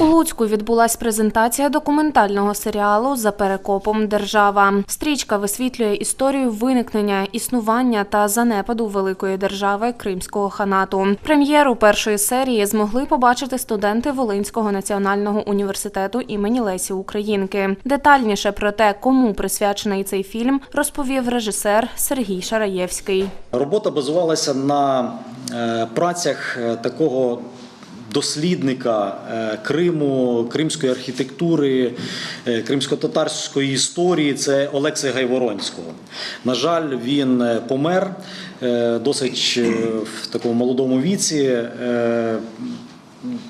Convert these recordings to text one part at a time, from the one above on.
У Луцьку відбулась презентація документального серіалу За перекопом держава. Стрічка висвітлює історію виникнення, існування та занепаду великої держави Кримського ханату. Прем'єру першої серії змогли побачити студенти Волинського національного університету імені Лесі Українки. Детальніше про те, кому присвячений цей фільм, розповів режисер Сергій Шараєвський. Робота базувалася на е, працях е, такого дослідника е, Криму, кримської архітектури, е, кримсько-татарської історії. Це Олекса Гайворонського. На жаль, він е, помер досить в такому молодому віці.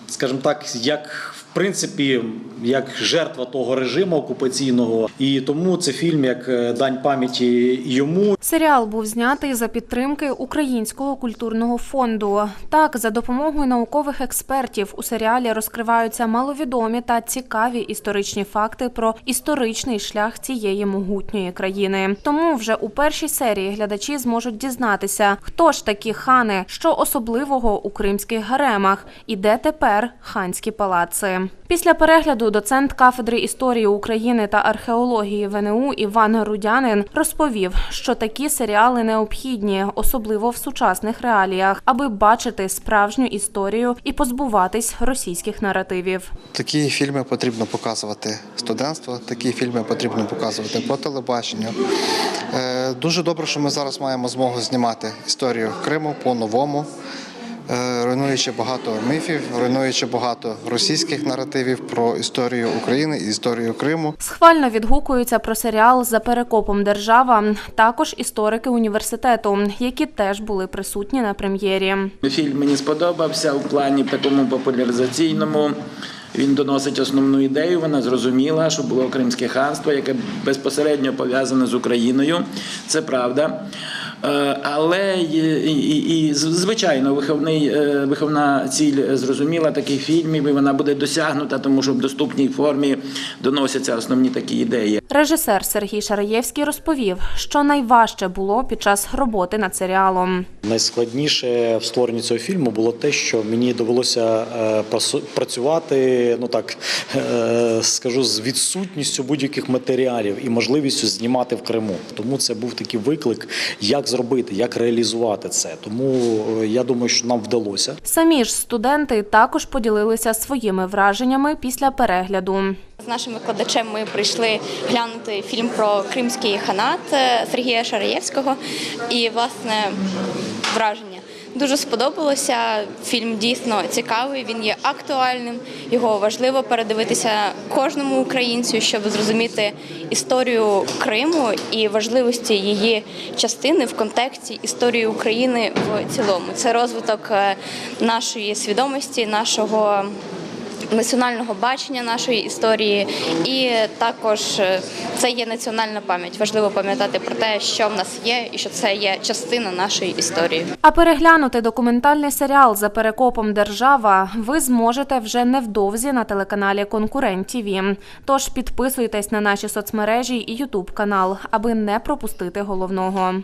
Скажімо так, як принципі, як жертва того режиму окупаційного, і тому це фільм як е, дань пам'яті йому Серіал був знятий за підтримки Українського культурного фонду. Так, за допомогою наукових експертів у серіалі розкриваються маловідомі та цікаві історичні факти про історичний шлях цієї могутньої країни. Тому вже у першій серії глядачі зможуть дізнатися, хто ж такі хани, що особливого у кримських гаремах, і де тепер ханські палаци. Після перегляду доцент кафедри історії України та археології ВНУ Іван Рудянин розповів, що такі серіали необхідні, особливо в сучасних реаліях, аби бачити справжню історію і позбуватись російських наративів. Такі фільми потрібно показувати студентству, такі фільми потрібно показувати по телебаченню. Е, Дуже добре, що ми зараз маємо змогу знімати історію Криму по-новому, е, руйнуючи багато міфів, руйнуючи багато російських наративів про історію України і історію Криму. Схвально відгукуються про серіал за перекопом держава. Також історики університету, які теж були присутні на прем'єрі. Фільм мені сподобався в плані такому популяризаційному. Він доносить основну ідею. Вона зрозуміла, що було Кримське ханство, яке безпосередньо пов'язане з Україною. Це правда. Е, Але і, і, і звичайно, виховний, е, виховна ціль зрозуміла таких фільмів, і вона буде досягнута, тому що в доступній формі доносяться основні такі ідеї. Режисер Сергій Шараєвський розповів, що найважче було під час роботи над серіалом. Найскладніше в створенні цього фільму було те, що мені довелося е, працювати, ну так е, скажу, з відсутністю будь-яких матеріалів і можливістю знімати в Криму. Тому це був такий виклик, як зробити, як реалізувати це. Тому е, я думаю, що нам вдалося. Самі ж студенти також поділилися своїми враженнями після перегляду. Нашим викладачем ми прийшли глянути фільм про кримський ханат е, Сергія Шараєвського. І, власне, враження. Дуже сподобалося. Фільм дійсно цікавий, він є актуальним. Його важливо передивитися кожному українцю, щоб зрозуміти історію Криму і важливості її частини в контексті історії України в цілому. Це розвиток е, нашої свідомості, нашого національного бачення нашої історії, і також е, це є національна пам'ять. Важливо пам'ятати про те, що в нас є, і що це є частина нашої історії. А переглянути документальний серіал за перекопом держава ви зможете вже невдовзі на телеканалі Конкурент ТІВІ. Тож підписуйтесь на наші соцмережі і Ютуб канал, аби не пропустити головного.